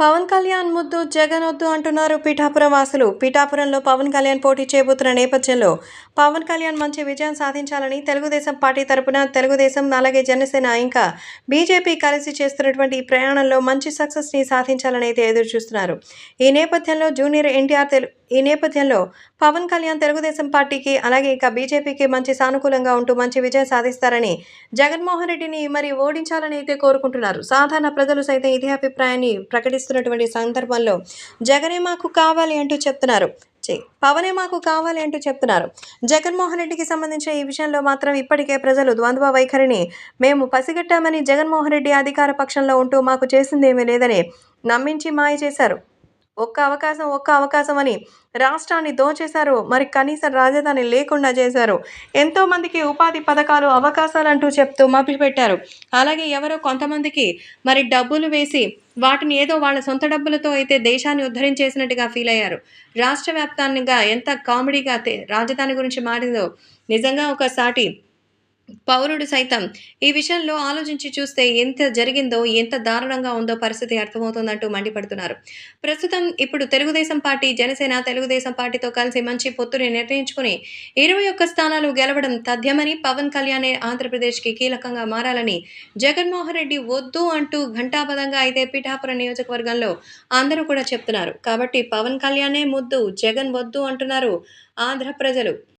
పవన్ కళ్యాణ్ ముద్దు జగన్ వద్దు అంటున్నారు పిఠాపురం వాసులు. పిఠాపురంలో పవన్ కళ్యాణ్ పోటీ చేయబోతున్న నేపథ్యంలో పవన్ కళ్యాణ్ మంచి విజయం సాధించాలని తెలుగుదేశం పార్టీ తరపున తెలుగుదేశం అలాగే జనసేన ఇంకా బీజేపీ కలిసి చేస్తున్నటువంటి ఈ ప్రయాణంలో మంచి సక్సెస్ని సాధించాలని అయితే ఎదురు చూస్తున్నారు ఈ నేపథ్యంలో జూనియర్ ఎన్టీఆర్ తెలు ఈ నేపథ్యంలో పవన్ కళ్యాణ్ తెలుగుదేశం పార్టీకి అలాగే ఇక బీజేపీకి మంచి సానుకూలంగా ఉంటూ మంచి విజయం సాధిస్తారని జగన్మోహన్ రెడ్డిని మరి ఓడించాలని అయితే కోరుకుంటున్నారు. సాధారణ ప్రజలు సైతం ఇదే అభిప్రాయాన్ని ప్రకటిస్తున్నటువంటి సందర్భంలో జగనే మాకు కావాలి అంటూ చెప్తున్నారు. పవనే మాకు కావాలి అంటూ చెప్తున్నారు. జగన్మోహన్ రెడ్డికి సంబంధించిన ఈ విషయంలో మాత్రం ఇప్పటికే ప్రజలు ద్వంద్వ వైఖరిని మేము పసిగట్టామని జగన్మోహన్ రెడ్డి అధికార పక్షంలో ఉంటూ మాకు చేసిందేమీ లేదని నమ్మించి మాయ చేశారు. ఒక్క అవకాశం ఒక్క అవకాశం అని రాష్ట్రాన్ని దోచేశారు. మరి కనీసం రాజధాని లేకుండా చేశారు. ఎంతోమందికి ఉపాధి పథకాలు అవకాశాలు అంటూ చెప్తూ మభ్యపెట్టారు అలాగే ఎవరో కొంతమందికి మరి డబ్బులు వేసి వాటిని ఏదో వాళ్ళ సొంత డబ్బులతో అయితే దేశాన్ని ఉద్ధరించేసినట్టుగా ఫీల్ అయ్యారు. రాష్ట్ర వ్యాప్తంగా ఎంత కామెడీగా రాజధాని గురించి మారిందో నిజంగా ఒకసాటి పౌరుడు సైతం ఈ విషయంలో ఆలోచించి చూస్తే ఎంత జరిగిందో ఎంత దారుణంగా ఉందో పరిస్థితి అర్థమవుతుందంటూ మండిపడుతున్నారు. ప్రస్తుతం ఇప్పుడు తెలుగుదేశం పార్టీ జనసేన తెలుగుదేశం పార్టీతో కలిసి మంచి పొత్తుని నిర్ణయించుకుని ఇరవై ఒక్క స్థానాలు గెలవడం తథ్యమని పవన్ కళ్యాణే ఆంధ్రప్రదేశ్కి కీలకంగా మారాలని జగన్మోహన్ రెడ్డి వద్దు అంటూ ఘంటాపదంగా అయితే పిఠాపురం నియోజకవర్గంలో అందరూ కూడా చెప్తున్నారు. కాబట్టి పవన్ కళ్యాణే ముద్దు జగన్ వద్దు అంటున్నారు ఆంధ్ర ప్రజలు.